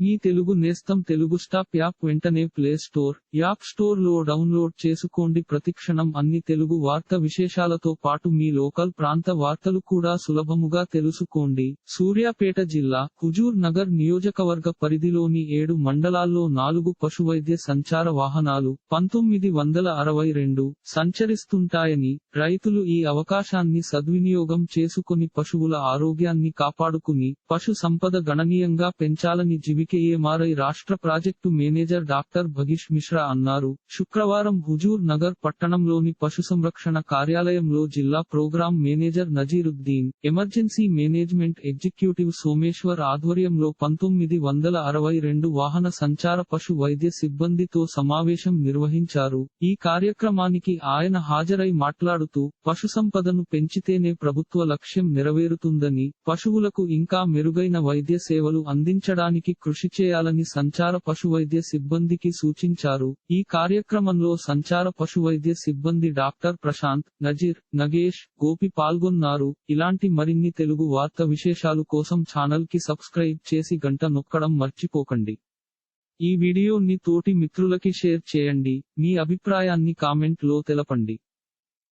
మీ తెలుగు నేస్తం Telugu stop app వెంటనే play store app స్టోర్లో డౌన్లోడ్ చేసుకోండి. ప్రతిక్షణం అన్ని తెలుగు వార్త విశేషాలతో పాటు మీ లోకల్ ప్రాంత వార్తలు కూడా సులభముగా తెలుసుకోండి. సూర్యాపేట జిల్లా హుజూర్ నగర్ నియోజకవర్గ పరిధిలోని ఏడు మండలాల్లో నాలుగు పశువైద్య సంచార వాహనాలు పంతొమ్మిది వందల అరవై రెండు సంచరిస్తుంటాయని రైతులు ఈ అవకాశాన్ని సద్వినియోగం చేసుకుని పశువుల ఆరోగ్యాన్ని కాపాడుకుని పశు సంపద గణనీయంగా పెంచాలని జీవికేఏమారై రాష్ట్ర project manager doctor Bhagish Mishra అన్నారు. శుక్రవారం హుజూర్ నగర్ పట్టణంలోని పశు సంరక్షణ కార్యాలయంలో జిల్లా programme manager Nazeeruddin emergency management executive Someshwar ఆధ్వర్యంలో పంతొమ్మిది వందల అరవై రెండు వాహన సంచార పశు వైద్య సిబ్బందితో సమావేశం నిర్వహించారు. ఈ కార్యక్రమానికి ఆయన హాజరై మాట్లాడుతూ పశు సంపదను పెంచితేనే ప్రభుత్వ లక్ష్యం నెరవేరుతుందని పశువులకు ఇంకా మెరుగైన వైద్య సేవలు అందించడానికి కృషి చేయాలని సంచార పశువైద్య సిబ్బందికి సూచించారు. ఈ కార్యక్రమంలో సంచార పశువైద్య సిబ్బంది డాక్టర్ ప్రశాంత్ నజీర్ నగేష్ గోపి పాల్గొన్నారు. ఇలాంటి మరిన్ని తెలుగు వార్త విశేషాలు కోసం ఛానల్కి సబ్స్క్రైబ్ చేసి గంట నొక్కడం మర్చిపోకండి. ఈ వీడియోని తోటి మిత్రులకి షేర్ చేయండి. మీ అభిప్రాయాన్ని కామెంట్లో తెలపండి.